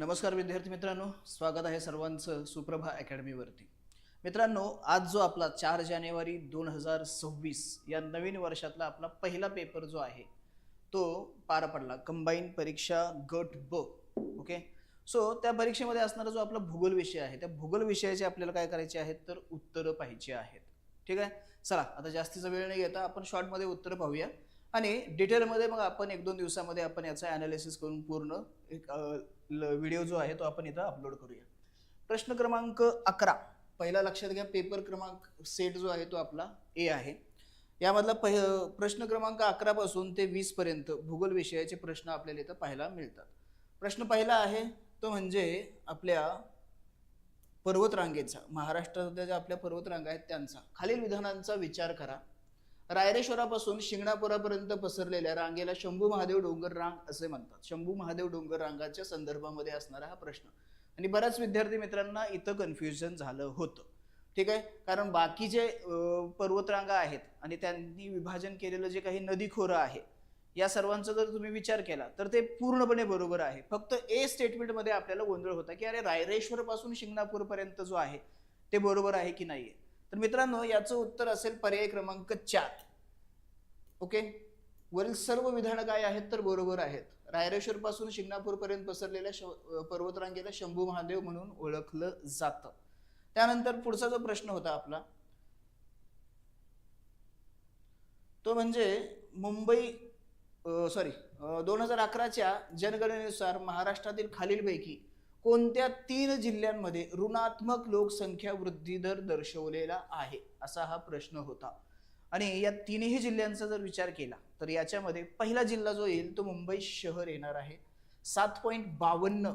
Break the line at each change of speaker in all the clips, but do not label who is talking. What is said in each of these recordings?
नमस्कार विद्यार्थी मित्रांनो स्वागत आहे सर्वांचं सुप्रभा अकॅडमीवरती. मित्रांनो आज जो आपला चार जानेवारी दोन हजार सव्वीस या नवीन वर्षातला आपला पहिला पेपर जो आहे तो पार पडला. कंबाईन परीक्षा गट ब ओके सो त्या परीक्षेमध्ये असणारा जो आपला भूगोल विषय आहे त्या भूगोल विषयाचे आपल्याला काय करायचे आहेत तर उत्तरं पाहिजे आहेत. ठीक आहे? चला आता जास्तीचा वेळ नाही घेता आपण शॉर्टमध्ये उत्तरं पाहूया. आणि डिटेलमध्ये मग आपण एक दोन दिवसामध्ये आपण याचं ॲनालिसिस करून पूर्ण एक व्हिडिओ जो आहे तो आपण इथं अपलोड करूया. प्रश्न क्रमांक अकरा. पहिला लक्षात घ्या पेपर क्रमांक सेट जो आहे तो आपला ए आहे. यामधला पह प्रश्न क्रमांक अकरापासून ते वीसपर्यंत भूगोल विषयाचे प्रश्न आपल्याला इथं पाहायला मिळतात. प्रश्न पहिला आहे तो म्हणजे आपल्या पर्वतरांगेचा महाराष्ट्रातल्या ज्या आपल्या पर्वतरांगा आहेत त्यांचा. खालील विधानांचा विचार करा. रायरेश्वरापासून शिंगणापुरापर्यंत पसरलेल्या रांगेला शंभू महादेव डोंगर रांग असे म्हणतात. शंभू महादेव डोंगर रांगाच्या संदर्भामध्ये असणारा हा प्रश्न. आणि बऱ्याच विद्यार्थी मित्रांना इथं कन्फ्युजन झालं होतं. ठीक आहे? कारण बाकीचे जे पर्वतरांगा आहेत आणि त्यांनी विभाजन केलेलं जे काही नदी खोरं आहे या सर्वांचा जर तुम्ही विचार केला तर ते पूर्णपणे बरोबर आहे. फक्त ए स्टेटमेंटमध्ये आपल्याला गोंधळ होता की अरे रायरेश्वर पासून जो आहे ते बरोबर आहे की नाहीये? तर मित्रांनो याचं उत्तर असेल पर्याय क्रमांक चार. ओके वरील सर्व विधानं काय आहेत तर बरोबर आहेत. रायरेश्वर पासून शिंगणापूरपर्यंत पसरलेल्या श पर्वतरांगेला शंभू महादेव म्हणून ओळखलं जातं. त्यानंतर पुढचा जो प्रश्न होता आपला तो म्हणजे मुंबई सॉरी दोन हजार अकराच्या जनगणनेनुसार महाराष्ट्रातील खालीलपैकी कोणत्या तीन जिल्ह्यांमध्ये ऋणात्मक लोकसंख्या वृद्धी दर दर्शवलेला आहे? असा हा प्रश्न होता. आणि या तिन्ही जिल्ह्यांचा जर विचार केला तर याच्यामध्ये पहिला जिल्हा जो येईल तो मुंबई शहर येणार आहे. सात पॉईंट बावन्न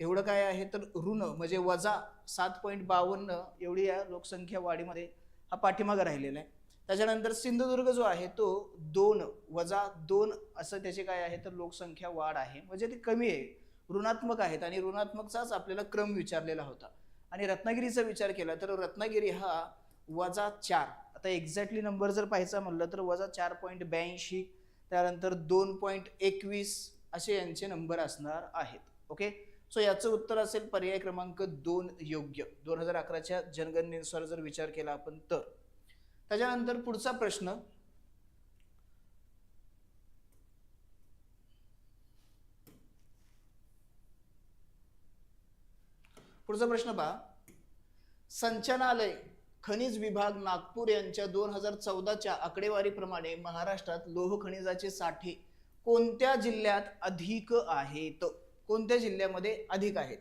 एवढं काय आहे? तर ऋण म्हणजे वजा सात पॉईंट बावन्न एवढी या लोकसंख्या वाढीमध्ये हा पाठीमागं राहिलेला आहे. त्याच्यानंतर सिंधुदुर्ग जो आहे तो दोन वजा दोन असं त्याचे काय आहे? तर लोकसंख्या वाढ आहे. म्हणजे ती कमी आहे. ऋणात्मक आहेत आणि ऋणात्मकचाच आपल्याला क्रम विचारलेला होता. आणि रत्नागिरीचा विचार केला तर रत्नागिरी हा वजा चार. आता एक्झॅक्टली नंबर जर पाहायचा म्हणलं तर वजा चार पॉईंट ब्याऐंशी त्यानंतर दोन पॉईंट एकवीस असे यांचे नंबर असणार आहेत. ओके सो याचं उत्तर असेल पर्याय क्रमांक दोन योग्य. दोन हजार अकराच्या जनगणनेनुसार जर विचार केला आपण तर. त्याच्यानंतर पुढचा प्रश्न पुढचा प्रश्न पहा. संचनालय खनिज विभाग नागपूर यांच्या दोन हजार चौदाच्या आकडेवारीप्रमाणे महाराष्ट्रात लोह खनिजाचे साठे कोणत्या जिल्ह्यात अधिक आहेत? कोणत्या जिल्ह्यामध्ये अधिक आहेत?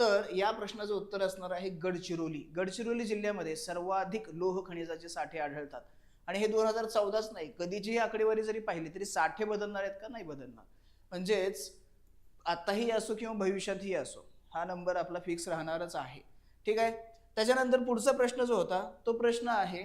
तर या प्रश्नाचं उत्तर असणार आहे गडचिरोली. गडचिरोली जिल्ह्यामध्ये सर्वाधिक लोह खनिजाचे साठे आढळतात. आणि हे दोन हजार चौदाच नाही. कधीचीही आकडेवारी जरी पाहिली तरी साठे बदलणार आहेत का? नाही बदलणार. म्हणजेच आताही असो किंवा भविष्यातही असो हा नंबर आपला फिक्स राहणारच आहे. ठीक आहे? त्याच्यानंतर पुढचा प्रश्न जो होता तो प्रश्न आहे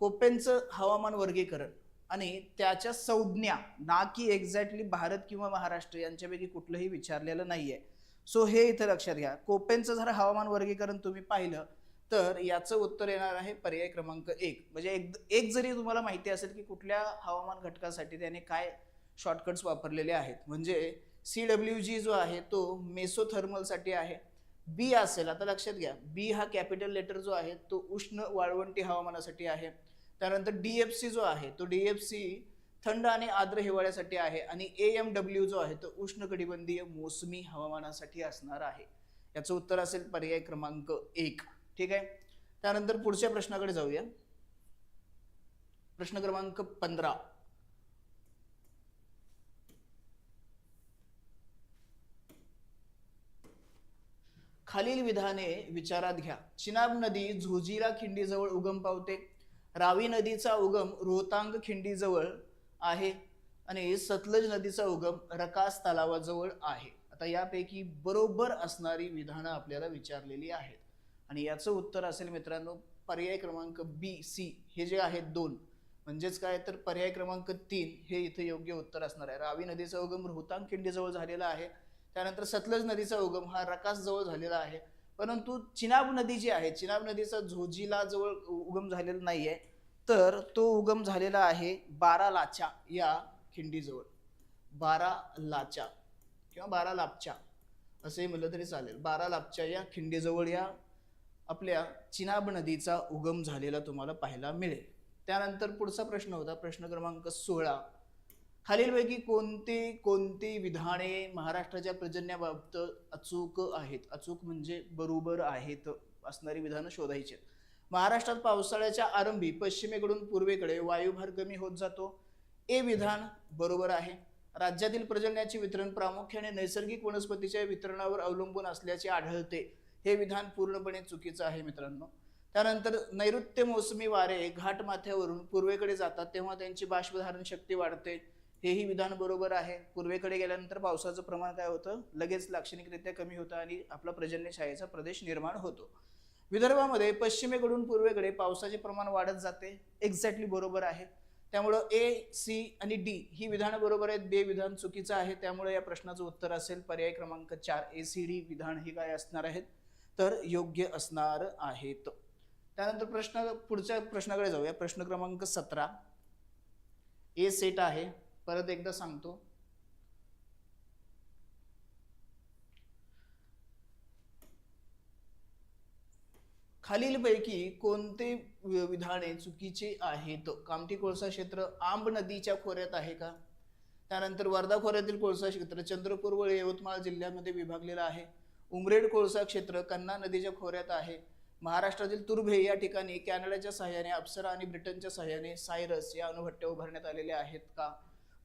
कोपेनचं हवामान वर्गीकरण आणि त्याच्या संज्ञा ना की एक्झॅक्टली भारत किंवा महाराष्ट्र यांच्यापैकी कुठलंही विचारलेलं नाहीये. सो हे इथं लक्षात घ्या. कोपेनचं जर हवामान वर्गीकरण तुम्ही पाहिलं तर याचं उत्तर येणार आहे पर्याय क्रमांक एक. म्हणजे एक एक जरी तुम्हाला माहिती असेल की कुठल्या हवामान घटकासाठी त्याने काय शॉर्टकट्स वापरलेले आहेत. म्हणजे सी डब्ल्यू जी जो आहे तो मेसोथर्मलसाठी आहे. बी असेल आता लक्षात घ्या. बी हा कॅपिटल लेटर जो आहे तो उष्ण वाळवंटी हवामानासाठी आहे. त्यानंतर डी एफ सी जो आहे तो डी एफ सी थंड आणि आर्द्र हिवाळ्यासाठी आहे आणि ए एम डब्ल्यू जो आहे तो उष्णकटिबंधीय मोसमी हवामानासाठी असणार आहे. याचं उत्तर असेल पर्याय क्रमांक एक. ठीक आहे? त्यानंतर पुढच्या प्रश्नाकडे जाऊया. प्रश्न क्रमांक पंधरा. खालील विधाने विचारात घ्या. चिनाब नदी झोजिरा खिंडीजवळ उगम पावते. रावी नदीचा उगम रोहतांग खिंडीजवळ आहे आणि सतलज नदीचा उगम रकास तलावाजवळ आहे. आता यापैकी बरोबर असणारी विधानं आपल्याला विचारलेली आहेत. आणि याचं उत्तर असेल मित्रांनो पर्याय क्रमांक बी सी हे जे आहेत दोन. म्हणजेच काय? तर पर्याय क्रमांक तीन हे इथे योग्य उत्तर असणार आहे. रावी नदीचा उगम रोहतांग खिंडीजवळ झालेला आहे. त्यानंतर सतलज नदीचा उगम हा रकास जवळ झालेला आहे. परंतु चिनाब नदी जी आहे चिनाब नदीचा झोजिला जवळ उगम झालेला नाही आहे तर तो उगम झालेला आहे बारा लाचा या खिंडीजवळ. बारा लाचा किंवा बारा लापच्या असंही म्हणलं तरी चालेल. बारा लापच्या या खिंडीजवळ या आपल्या चिनाब नदीचा उगम झालेला तुम्हाला पाहायला मिळेल. त्यानंतर पुढचा प्रश्न होता प्रश्न क्रमांक सोळा. खालीलपैकी कोणती कोणती विधाने महाराष्ट्राच्या पर्जन्याबाबत अचूक आहेत? अचूक म्हणजे बरोबर आहेत असणारी विधानं शोधायची महाराष्ट्रात पावसाळ्याच्या आरंभी पश्चिमेकडून पूर्वेकडे वायुभार कमी होत जातो. ए विधान बरोबर आहे. राज्यातील पर्जन्याचे वितरण प्रामुख्याने नैसर्गिक वनस्पतीच्या वितरणावर अवलंबून असल्याचे आढळते. हे विधान पूर्णपणे चुकीचं आहे मित्रांनो. त्यानंतर नैऋत्य मोसमी वारे घाटमाथ्यावरून पूर्वेकडे जातात तेव्हा त्यांची बाष्पधारण शक्ती वाढते. हेही विधान बरोबर आहे. पूर्वेकडे गेल्यानंतर पावसाचं प्रमाण काय होतं? लगेच लाक्षणिकरित्या कमी होतं आणि आपला पर्जन्यशाहीचा प्रदेश निर्माण होतो. विदर्भामध्ये पश्चिमेकडून पूर्वेकडे पावसाचे प्रमाण वाढत जाते. एक्झॅक्टली बरोबर आहे. त्यामुळं ए सी आणि डी ही विधानं बरोबर आहेत. बे विधान चुकीचं आहे. त्यामुळे या प्रश्नाचं उत्तर असेल. पर्याय क्रमांक चार ए सी डी विधान ही काय असणार आहेत? तर योग्य असणार आहेत. त्यानंतर प्रश्न पुढच्या प्रश्नाकडे जाऊया. प्रश्न क्रमांक सतरा. ए सेट आहे. परत एकदा सांगतो. खालीलपैकी कोणते विधाने चुकीचे आहेत? कामठी कोळसा क्षेत्र आंब नदीच्या खोऱ्यात आहे का? त्यानंतर वर्धा खोऱ्यातील कोळसा क्षेत्र चंद्रपूर व यवतमाळ जिल्ह्यामध्ये विभागलेलं आहे. उमरेड कोळसा क्षेत्र कन्ना नदीच्या खोऱ्यात आहे. महाराष्ट्रातील तुर्भे या ठिकाणी कॅनडाच्या सहाय्याने अप्सरा आणि ब्रिटनच्या सहाय्याने सायरस या अणुभट्ट्या उभारण्यात आलेल्या आहेत का?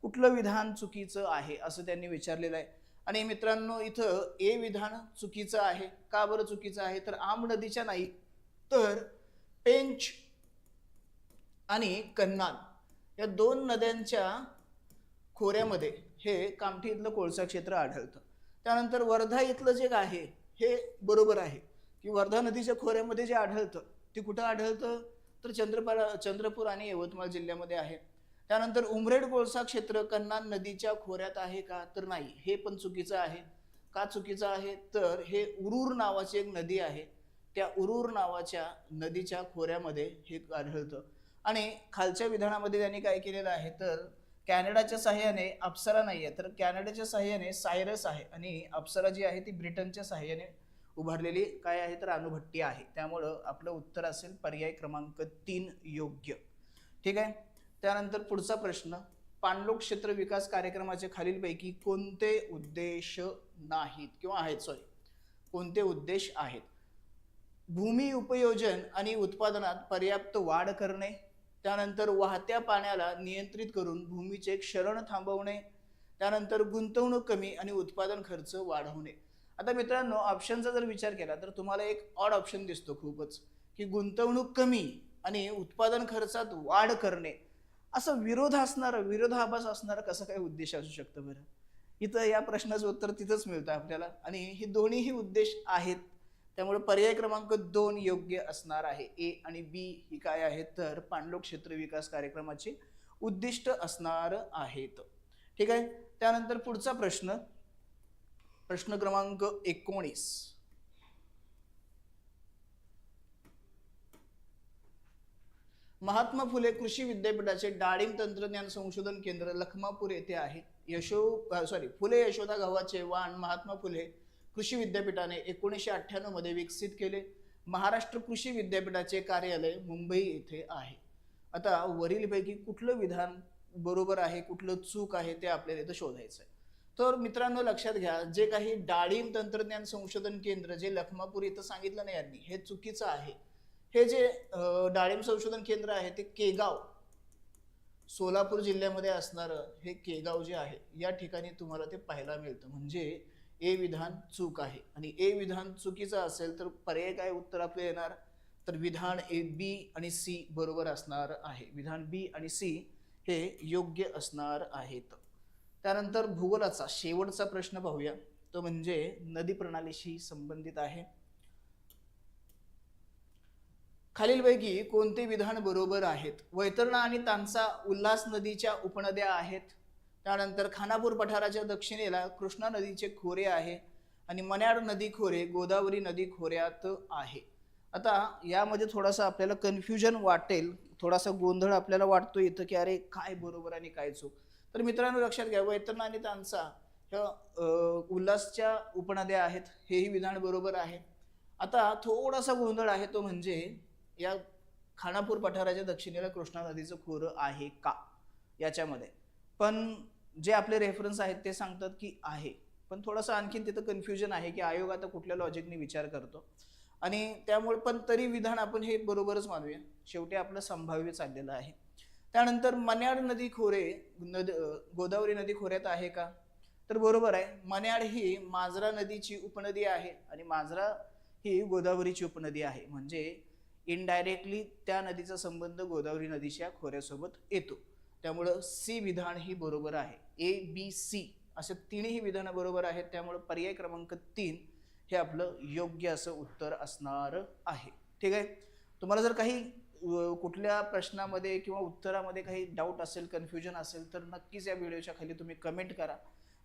कुठलं विधान चुकीचं आहे असं त्यांनी विचारलेलं आहे. आणि मित्रांनो इथं ए विधान चुकीचं आहे का बरं चुकीचं आहे? तर आम नदीच्या नाही तर पेंच आणि कन्नान या दोन नद्यांच्या खोऱ्यामध्ये हे कामठी इथलं कोळसा क्षेत्र आढळतं. त्यानंतर वर्धा इथलं जे आहे हे बरोबर आहे की वर्धा नदीच्या खोऱ्यामध्ये जे आढळतं ते कुठं आढळतं? तर चंद्रपूर चंद्रपूर आणि यवतमाळ जिल्ह्यामध्ये आहे. त्यानंतर उमरेड कोळसा क्षेत्र कन्नान नदीच्या खोऱ्यात आहे का? तर नाही. हे पण चुकीचं आहे. का चुकीचं आहे? तर हे उरूर नावाची एक नदी आहे. त्या उरूर नावाच्या नदीच्या खोऱ्यामध्ये हे आढळतं. आणि खालच्या विधानामध्ये त्यांनी काय केलेलं आहे? तर कॅनडाच्या सहाय्याने अप्सरा नाही आहे. तर कॅनडाच्या सहाय्याने सायरस आहे. आणि अप्सरा जी आहे ती ब्रिटनच्या सहाय्याने उभारलेली काय आहे? तर अणुभट्टी आहे. त्यामुळं आपलं उत्तर असेल पर्याय क्रमांक तीन योग्य. ठीक आहे? त्यानंतर पुढचा प्रश्न पाणलोक क्षेत्र विकास कार्यक्रमाचे खालीलपैकी कोणते उद्देश नाहीत किंवा आहेत? सॉरी कोणते उद्देश आहेत? भूमी उपयोजन आणि उत्पादनात पर्याप्त वाढ करणे त्यानंतर वाहत्या पाण्याला नियंत्रित करून भूमीचे क्षरण थांबवणे त्यानंतर गुंतवणूक कमी आणि उत्पादन खर्च वाढवणे. आता मित्रांनो ऑप्शनचा जर विचार केला तर तुम्हाला एक ऑड ऑप्शन दिसतो खूपच की गुंतवणूक कमी आणि उत्पादन खर्चात वाढ करणे. असं विरोध असणारं विरोधाभास असणारं कसं काय उद्देश असू शकतं बरं? इथं या प्रश्नाचं उत्तर तिथंच मिळतं आपल्याला. आणि हे दोन्हीही उद्देश आहेत. त्यामुळे पर्याय क्रमांक दोन योग्य असणार आहे. ए आणि बी ही काय आहेत? तर पांडव क्षेत्र विकास कार्यक्रमाचे उद्दिष्ट असणार आहेत. ठीक आहे? त्यानंतर पुढचा प्रश्न. प्रश्न क्रमांक एकोणीस. महात्मा फुले कृषी विद्यापीठाचे डाळिंब तंत्रज्ञान संशोधन केंद्र लखमापूर येथे आहे. यशो सॉरी फुले यशोदा गव्हाचे वाण महात्मा फुले कृषी विद्यापीठाने एकोणीसशे अठ्ठ्याण्णवमध्ये विकसित केले. महाराष्ट्र कृषी विद्यापीठाचे कार्यालय मुंबई येथे आहे. आता वरीलपैकी कुठलं विधान बरोबर आहे कुठलं चूक आहे ते आपल्याला इथं शोधायचं आहे. तर मित्रांनो लक्षात घ्या जे काही डाळिंब तंत्रज्ञान संशोधन केंद्र जे लखमापूर इथं सांगितलं नाही यांनी हे चुकीचं आहे. हे जे डाळिंब संशोधन केंद्र आहे ते केगाव सोलापूर जिल्ह्यामध्ये असणारं हे केगाव जे आहे या ठिकाणी तुम्हाला ते पाहायला मिळतं. म्हणजे ए विधान चूक आहे. आणि ए विधान चुकीचं असेल तर पर्याय काय? उत्तर आपलं येणार. तर विधान ए बी आणि सी बरोबर असणार आहे. विधान बी आणि सी हे योग्य असणार आहेत. त्यानंतर भूगोलाचा शेवटचा प्रश्न पाहूया. तो म्हणजे नदी प्रणालीशी संबंधित आहे. खालीलपैकी कोणते विधान बरोबर आहेत? वैतरणा आणि तानसा उल्हास नदीच्या उपनद्या आहेत. त्यानंतर खानापूर पठाराच्या दक्षिणेला कृष्णा नदीचे खोरे आहे आणि मन्याड नदी खोरे गोदावरी नदी खोऱ्यात आहे. आता यामध्ये थोडासा आपल्याला कन्फ्युजन वाटेल. थोडासा गोंधळ आपल्याला वाटतो इथं की अरे काय बरोबर आणि काय चूक? तर मित्रांनो लक्षात घ्या वैतरणा आणि तानसा ह्या उल्हासच्या उपनद्या आहेत. हेही विधान बरोबर आहे. आता थोडासा गोंधळ आहे तो म्हणजे या खानापूर पठाराच्या दक्षिणेला कृष्णा नदीचं खोरं आहे का? याच्यामध्ये. पण जे आपले रेफरन्स आहेत ते सांगतात की आहे. पण थोडंसं आणखीन तिथं कन्फ्युजन आहे की आयोग आता कुठल्या लॉजिकने विचार करतो. आणि त्यामुळे पण तरी विधान आपण हे बरोबरच मानूया. शेवटी आपलं संभाव्य चाललेलं आहे. त्यानंतर मन्याड नदी खोरे नद गोदावरी नदी खोऱ्यात आहे का? तर बरोबर आहे. मन्याड ही मांजरा नदीची उपनदी आहे आणि मांजरा ही गोदावरीची उपनदी आहे. म्हणजे इनडायरेक्टली त्या नदीचा संबंध गोदावरी नदीच्या खोऱ्यासोबत येतो. त्यामुळं सी विधान ही बरोबर आहे. ए बी सी असे तिन्ही विधानं बरोबर आहेत. त्यामुळं पर्याय क्रमांक तीन हे आपलं योग्य असं उत्तर असणार आहे. ठीक आहे? तुम्हाला जर काही कुठल्या प्रश्नामध्ये किंवा उत्तरामध्ये काही डाऊट असेल कन्फ्युजन असेल तर नक्कीच या व्हिडिओच्या खाली तुम्ही कमेंट करा.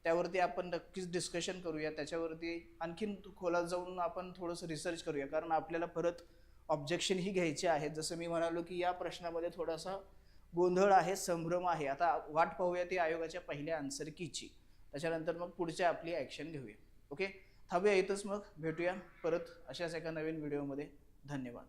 त्यावरती आपण नक्कीच डिस्कशन करूया. त्याच्यावरती आणखीन खोलात जाऊन आपण थोडंसं रिसर्च करूया. कारण आपल्याला परत ऑब्जेक्शनही घ्यायचे आहेत. जसं मी म्हणालो की या प्रश्नामध्ये थोडासा गोंधळ आहे संभ्रम आहे. आता वाट पाहूया ती आयोगाच्या पहिल्या आन्सर कीची. त्याच्यानंतर मग पुढच्या आपली ॲक्शन घेऊया. ओके थांबूया इथंच मग. भेटूया परत अशाच एका नवीन व्हिडिओमध्ये धन्यवाद.